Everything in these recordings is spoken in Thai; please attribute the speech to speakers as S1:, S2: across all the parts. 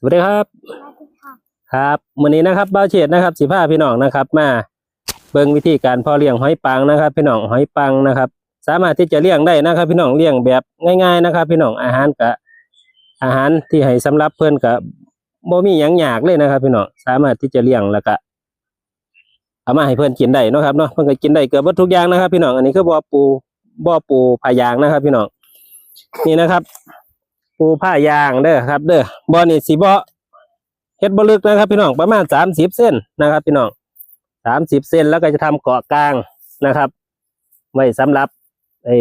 S1: สวัสดีครับ ครับวันนี้นะครับบ้าวเฉดนะครับสิพาพี่น้องนะครับ มาเบิ่งวิธีการเพาะเลี้ยงหอยปังนะครับ พี่น้องหอยปังนะครับ สามารถที่จะเลี้ยงได้นะครับ พี่น้องเลี้ยงแบบง่าย ๆนะครับ พี่น้องอาหารกับอาหารที่ให้สำหรับเพื่อนกับบ่มีหยังยากเลยนะครับ พี่น้องสามารถที่จะเลี้ยงแล้วก็เอามาให้เพื่อนกินได้เนาะครับเนาะเพื่อนก็กินได้เกือบหมดทุกอย่างนะครับ พี่น้องอันนี้คือบ่อปูบ่อปูพายางนะครับ พี่น้องนี่นะครับ ปูผ้ายางเด้อครับ เด้อบ่อนี่สีบ่อเฮ็ดบลึกนะครับ พี่น้องประมาณสามสิบเส้นนะครับ พี่น้องสามสิบเส้นแล้วก็จะทำเกาะกลางนะครับ ไว้สำหรับไอ้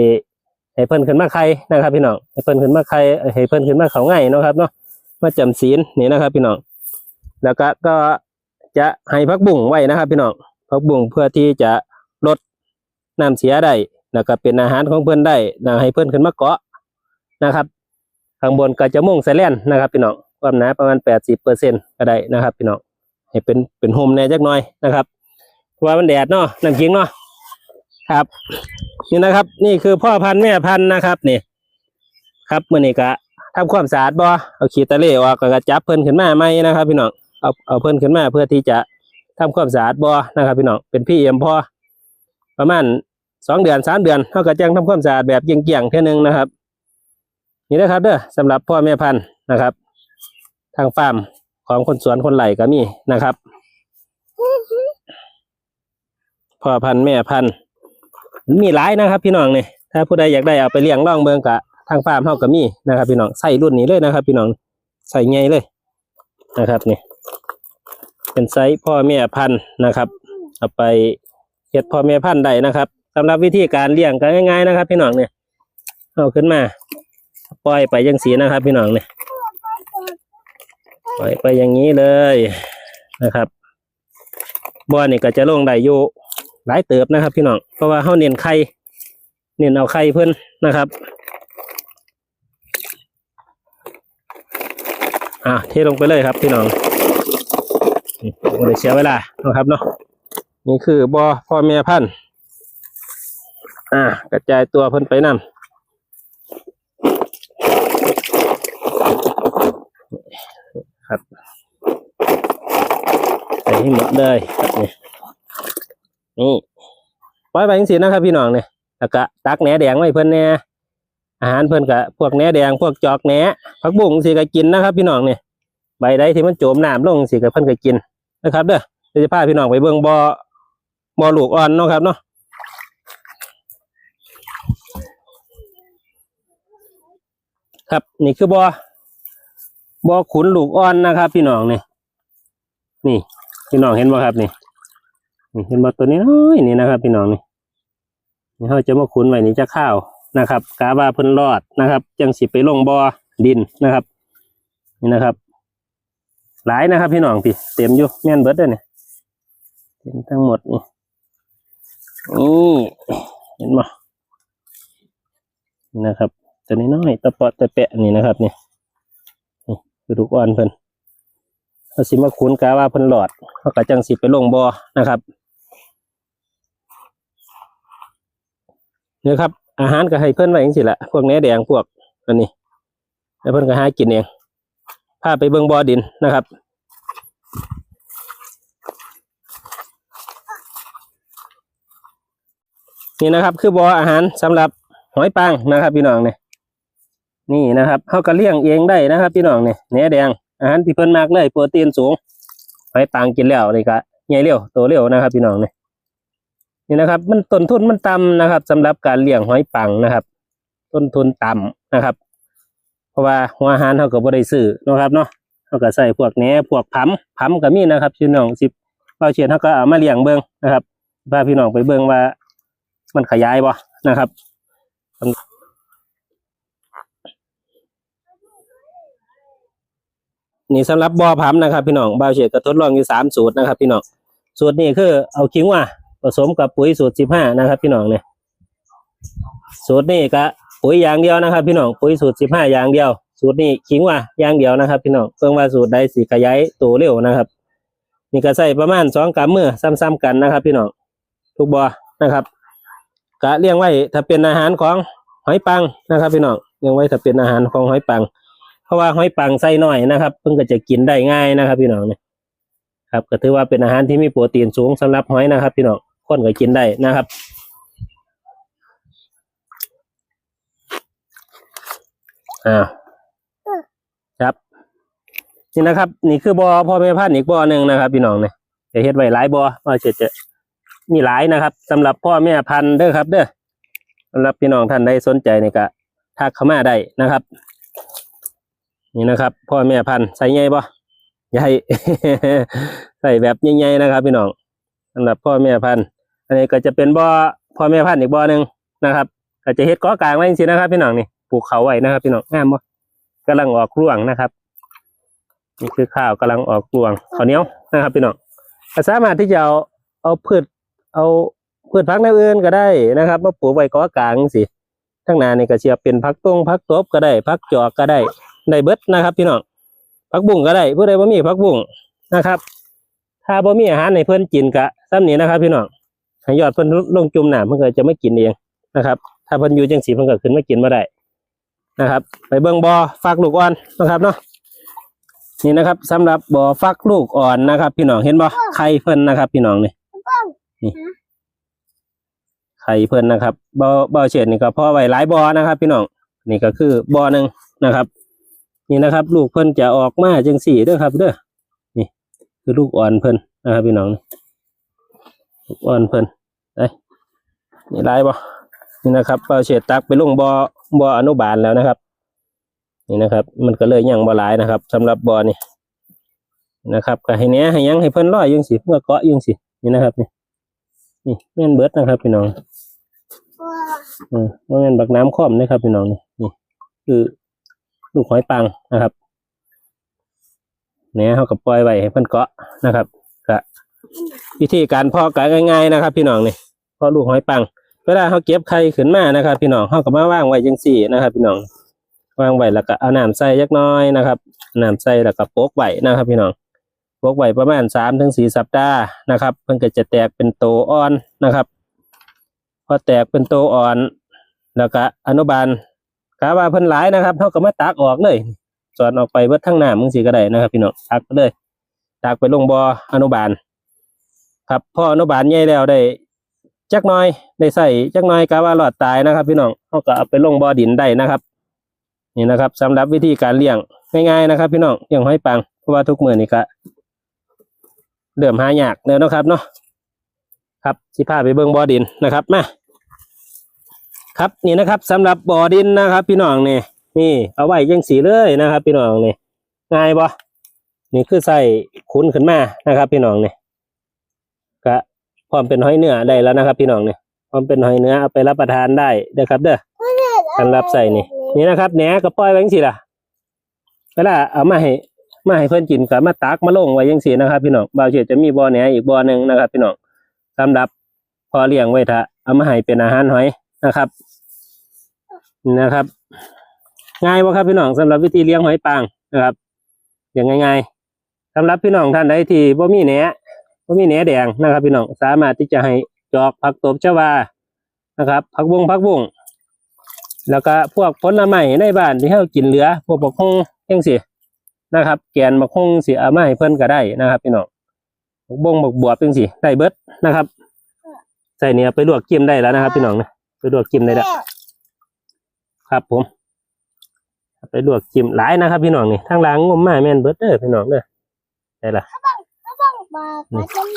S1: ให้เพิ่นขึ้นมาไข่นะครับ พี่น้องให้เพิ่นขึ้นมาไข่ให้เพิ่นขึ้นมาเขาง่ายนะครับเนาะมาจำศีลนี่นะครับ พี่น้องแล้วก็ก็จะให้พักบุ่งไว้นะครับ พี่น้องพักบุ่งเพื่อที่จะลดน้ำเสียได้แล้วก็เป็นอาหารของเพิ่อนได้นะให้เพิ่อนขึ้นมาเกาะนะครับ ข้างบนก็จะมุ่งใส่แล่นนะครับพี่น้องความหนาประมาณแปดสิบเปอร์เซ็นก็ได้นะครับพี่น้องให้เป็นเป็นโฮมแน่จักหน่อยนะครับเพราะว่ามันแดดเนาะน้ำขิงเนาะครับ นี่นะครับ นี่คือพ่อพันธุ์แม่พันธุ์นะครับนี่ ครับมื่อนี้ก็ทำความสะอาดบ่เอาขีดตะเล่ออกแล้วก็จับเพิ่นขึ้นมาไหมนะครับ พี่น้องเอาเอาเพิ่นขึ้นมาเพื่อที่จะทำความสะอาดบ่นะครับ พี่น้องเป็นพี่เอ็มพ่อประมาณสองเดือนสามเดือนเขาก็จังทำความสะอาดแบบเกี่ยงๆเท่านึงนะครับ นี่นะครับเด้อสำหรับพ่อแม่พันธุ์นะครับ ทางฟาร์มของคนสวนคนไหลก็มีนะครับพ่อพันธุ์แม่พันธุ์มีหลายนะครับ พี่น้องเนี่ยถ้าผู้ใดอยากได้เอาไปเลี้ยงล่องเบิงกะทางฟาร์มเฮาก็มีนะครับ พี่น้องใส่รุ่นนี้เลยนะครับ พี่น้องใส่ไงเลยนะครับนี่เป็นไซส์พ่อแม่พันธุ์นะครับเอาไปเฮ็ดพ่อแม่พันธุ์ได้นะครับสำหรับวิธีการเลี้ยงก็ง่าย ๆนะครับ พี่น้องเนี่ยเอาขึ้นมา ปล่อยไปยังสีนะครับ พี่น้องเนี่ยปล่อยไปอย่างนี้เลยนะครับบ่อนี่ก็จะลงได้อยู่หลายเติบนะครับ พี่น้องเพราะว่าเขาเน้นไข่เน้นเอาไข่เพิ่นนะครับอะเทลงไปเลยครับพี่น้องนี่ไม่เสียเวลานะครับเนาะนี่คือบ่อพ่อแม่พันธุ์อ่ากระจายตัวเพิ่นไปนำ ครับ ให้หมดเลยนี่นี่ปล่อยไปจังซี่นะครับพี่น้องเนี่ยแล้วก็ตักแหนแดงไว้เพิ่นแน่อาหารเพิ่นก็พวกแหนแดงพวกจอกแหนผักบุ้งสิก็กินนะครับ พี่น้องเนี่ยใบใดที่มันโจมน้ำลงสิก็เพิ่นก็กินนะครับ เด้อเดี๋ยวจะพาพี่น้องไปเบิ่งบ่อบ่อลูกอ่อนเนาะครับเนาะครับนี่คือบอบอขุนลูกอ่อนนะครับ พี่น้องเนี่ยนี่ พี่น้องเห็นบ่ครับนี่นี่เห็นบ่ตัวนี้น้อยนี่นะครับ พี่น้องนี่นี่เขาจะมาขุนไว้นี่จะข้าวนะครับกาบาเพิ่นรอดนะครับจังสิไปลงบ่อดินนะครับ นี่นะครับ หลายนะครับ พี่น้องพี่เต็มอยู่แม่นเบิดเลยนี่เต็มทั้งหมดนี่นี่เห็นบ่นี่นะครับ ตัวนี้น้อยตะเปาะตะแปะนี่นะครับนี่คือทุกอ่อนเพิ่นเอา สิมาคุ้นกาว่าเพิ่นหลอดเขาก็จังสิไปลงบ่อนะครับเนี่ยครับ อาหารก็ให้เพิ่นไว้จังสิละพวกแหนแดงพวกอันนี้แล้วเพิ่นก็หากินเองพาไปเบิ่งบ่อดินนะครับนี่นะครับ คือบ่ออาหารสำหรับหอยปังนะครับ พี่น้องเนี่ยนี่นะครับเขาก็เลี้ยงเองได้นะครับ พี่น้องเนี่ยแหนแดง อาหารที่เพิ่นมากเลยโปรตีนสูงหอยปังกินแล้วนี่ก็ใหญ่เร็วโตเร็วนะครับ พี่น้องเนี่ยนี่นะครับ มันต้นทุนมันต่ำนะครับสำหรับการเลี้ยงหอยปังนะครับ ต้นทุนต่ำนะครับ เพราะว่าหัวอาหารเขาก็บ่ได้ซื้อนะครับเนาะเขาก็ใส่พวกแหนพวกผัมผัมก็มีนะครับพี่น้องสิบเบาเชียนเขาก็เอามาเลี้ยงเบิ่งนะครับพาพี่น้องไปเบิ่งว่า มันขยายบ่นะครับ นี่สำหรับบ่อพัมนะครับ พี่น้องบ่าวเฉดก็ทดลองอยู่สามสูตรนะครับ พี่น้องสูตรนี้คือเอาคิงว่าผสมกับปุ๋ยสูตรสิบห้านะครับพี่น้องเนี่ยสูตรนี้ก็ปุ๋ยอย่างเดียวนะครับ พี่น้องปุ๋ยสูตรสิบห้าอย่างเดียว สูตรนี้คิงว่าอย่างเดียวนะครับ พี่น้องเพิ่งว่าสูตรใดสีขยายตัวเร็วนะครับนี่ก็ใส่ประมาณสองกำมือซ้ำๆกันนะครับ พี่น้องทุกบ่อนะครับกะเลี้ยงไว้ถ้าเป็นอาหารของหอยปังนะครับ พี่น้องเลี้ยงไว้ถ้าเป็นอาหารของหอยปัง เพราะว่าหอยปังไส้น้อยนะครับ เพิ่งก็จะกินได้ง่ายนะครับ พี่น้องเนี่ยครับก็ถือว่าเป็นอาหารที่มีโปรตีนสูงสำหรับหอยนะครับ พี่น้องคนก็กินได้นะครับอ่าครับ นี่นะครับ นี่คือบ่อพ่อแม่พันธุ์อีกบ่อหนึ่งนะครับ พี่น้องเนี่ยจะเฮ็ดไว้หลายบ่อว่าจะจะมีหลายนะครับสำหรับพ่อแม่พันธุ์เด้อครับ เด้อสำหรับพี่น้องท่านใดสนใจนี่ก็ทักเข้ามาได้นะครับ นี่นะครับ พ่อแม่พันธุ์ใส่ใหญ่บ่ใหญ่ใส่แบบใหญ่ๆนะครับ พี่น้องสำหรับพ่อแม่พันธุ์อันนี้ก็จะเป็นบ่อพ่อแม่พันธุ์อีกบ่อหนึ่งนะครับ ก็จะเฮ็ดก้อกลางไว้จริงๆนะครับ พี่น้องนี่ปลูกเขาไว้นะครับ พี่น้องงามบ่กำลังออกร่วงนะครับนี่คือข้าวกำลังออกรวงข้าวเหนียวนะครับ พี่น้องสามารถที่จะเอาเอาพืชเอาพืชพักในอื่นก็ได้นะครับมาปลูกไว้ก้อกลางสิทั้งนานี่ก็เชียเป็นพักตรงพักตบก็ได้พักจอกก็ได้ ได้เบิดนะครับ พี่น้องพักบุ้งก็ได้ผู้ใดบ่มีพักบุ้งนะครับ ถ้าบ่มีอาหารในเพิ่อนกินกะซ้ำนี้นะครับ พี่น้องหยอดเพิ่อนลงจุ่มหน้ำเพิ่นก็จะไม่กินเองนะครับ ถ้าเพิ่อนอยู่จังสีเพิ่อนก็ขึ้นไมากินมาได้นะครับ ไปเบิ่งบ่อฟักลูกอ่อนนะครับเนาะนี่นะครับสำหรับบ่อฟักลูกอ่อนนะครับ พี่น้องเห็นบ่ไข่เพิ่อนนะครับ พี่น้องนี่นี่ไข่เพิ่อนนะครับบอบอเฉดนี่ก็พอไว้หลายบ่อนะครับ พี่น้องนี่ก็คือบ่อหนึ่งนะครับ นี่นะครับ ลูกเพิ่นจะออกมาจังสี่เด้อครับ เด้อนี่คือลูกอ่อนเพิ่นนะครับพี่น้องลูกอ่อนเพิ่นไอ้นี่หลายบ่นี่นะครับบ่อเฉดตักไปลงบ่อบ่ออนุบาลแล้วนะครับ นี่นะครับ มันก็เลยยังบ่หลายนะครับสำหรับบ่อนี่นะครับก็ให้เนี้ยให้ยังให้เพิ่นร้อยยังสิเมื่อเกาะยังสินี่นะครับนี่นี่แม่นเบิดนะครับพี่น้องเออว่าแม่นบักน้ำค่อมนะครับพี่น้องนี่นี่คือ ลูกหอยปังนะครับเนี่ยเขาก็ปล่อยไว้ให้เพิ่นเกาะนะครับก็วิธีการเพาะก็ง่าย ๆนะครับ พี่น้องนี่เพาะลูกหอยปังเวลาเขาเก็บไข่ขึ้นมานะครับ พี่น้องเขาก็มาว่างไว้จังสี่นะครับ พี่น้องวางไว้แล้วก็เอาน้ำใส่ยักน้อยนะครับน้ำใส่แล้วก็โปกไว้นะครับ พี่น้องโปกไว้ประมาณสามถึงสี่สัปดาห์นะครับ เพิ่นก็จะแตกเป็นโตอ่อนนะครับ พอแตกเป็นโตอ่อน แล้วก็อนุบาล กาว่าเพิ่นหลายนะครับเท่ากับมาตักออกเลยสอนออกไปเบิดทั้งน้ำมึงสิก็ได้นะครับ พี่น้องตักไปเลยตักไปลงบ่ออนุบาล ครับพ่ออนุบาลใหญ่แล้วได้จักหน้อยได้ใส่จักหน้อยกาว่าหลอดตายนะครับ พี่น้องเขาก็เอาไปลงบ่อดินได้นะครับนี่นะครับสำหรับวิธีการเลี้ยงง่ายๆนะครับ พี่น้องเลี้ยงหอยปังเพราะว่าทุกมือนี่ก็เริ่มหายากแล้วนะครับเนาะครับสิพาไปเบิ่งบ่อดินนะครับมา ครับนี่นะครับสำหรับบ่อดินนะครับ พี่น้องนี่นี่ เอาไว้ยังสีเลยนะครับ พี่น้องนี่ง่ายบ่นี่คือใส่คุ้นขึ้นมานะครับ พี่น้องนี่ก็พร้อมเป็นหอยเนื้อได้แล้วนะครับ พี่น้องนี่พร้อมเป็นหอยเนื้อเอาไปรับประทานได้เด้อครับ เด้อสำหรับใส่นี่นี่นะครับแหนก็ปล่อยไว้ยังสิล่ะเวลาเอามาให้มาให้เพื่อนกินก็มาตักมาลงไว้ยังสินะครับ พี่น้องบ่าวเฉยจะมีบ่อแหนอีกบ่อหนึ่งนะครับ พี่น้องสำหรับพอเลี้ยงไว้ถ้าเอามาให้เป็นอาหารหอย นะครับ นะครับ ง่ายบ่ครับพี่น้องสำหรับวิธีเลี้ยงหอยปางนะครับ อย่างง่ายๆสำหรับพี่น้องท่านใดที่บ่มีแหนบ่มีแหนแดงนะครับ พี่น้องสามารถที่จะให้จอกผักตบชวานะครับผักบุ้งผักบุ้งแล้วก็พวกผลไม้ในบ้านที่เรากินเหลือ พวกบักฮงยังสินะครับ แกนบักฮงสิเอามาให้เพิ่นก็ได้นะครับ พี่น้องบักบงบักบวบยังสิได้เบิดนะครับ ใส่เนี่ยไปลวกจิ้มได้แล้วนะครับ พี่น้องนะ ไปลวกจิ้มได้แล้วครับผม ไปลวกจิ้มหลายนะครับ พี่น้องนี่ทางล่างงมมาแม่นเบิดเด้อพี่น้องเด้อได้ละ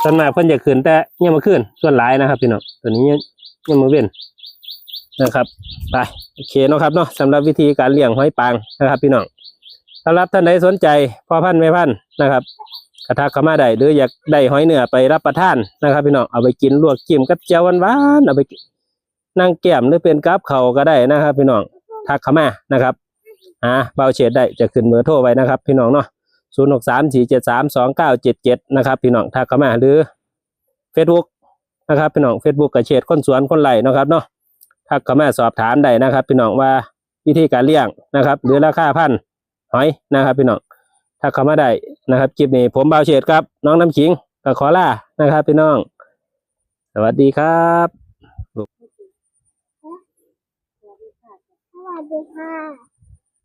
S1: ส่วนมากเพิ่นจะขึ้นแต่เนี่ยมาขึ้นส่วนหลายนะครับ พี่น้องตัวนี้เนี่ยเนี่ยมาเว้นนะครับไปโอเคเนาะครับเนาะสำหรับวิธีการเลี้ยงหอยปางนะครับ พี่น้องสำหรับท่านใดสนใจพ่อพันธุ์แม่พันธุ์นะครับกระทักเข้ามาได้หรืออยากได้หอยเนื้อไปรับประทานนะครับ พี่น้องเอาไปกินลวกจิ้มกับเจียวหวานๆเอาไป นั่งแก้มหรือเป็นกับเข่าก็ได้นะครับ พี่น้องทักเข้ามานะครับอ่าเบาเฉดได้จะขึ้นเบอร์โทรไว้นะครับ พี่น้องเนาะศูนย์หกสามสี่เจ็ดสามสองเก้าเจ็ดเจ็ดนะครับ พี่น้องทักเข้ามาหรือเฟซบุ๊กนะครับพี่น้องเฟซบุ๊กกับเฉดคนสวนคนไร่นะครับเนาะทักเข้ามาสอบถามได้นะครับ พี่น้องว่าวิธีการเลี้ยงนะครับ หรือราคาพันหอยนะครับ พี่น้องทักเข้ามาได้นะครับคลิปนี้ผมเบาเฉดครับ น้องน้ำขิงกับขอล่านะครับ พี่น้อง สวัสดีครับ
S2: สวัสดีค่ะ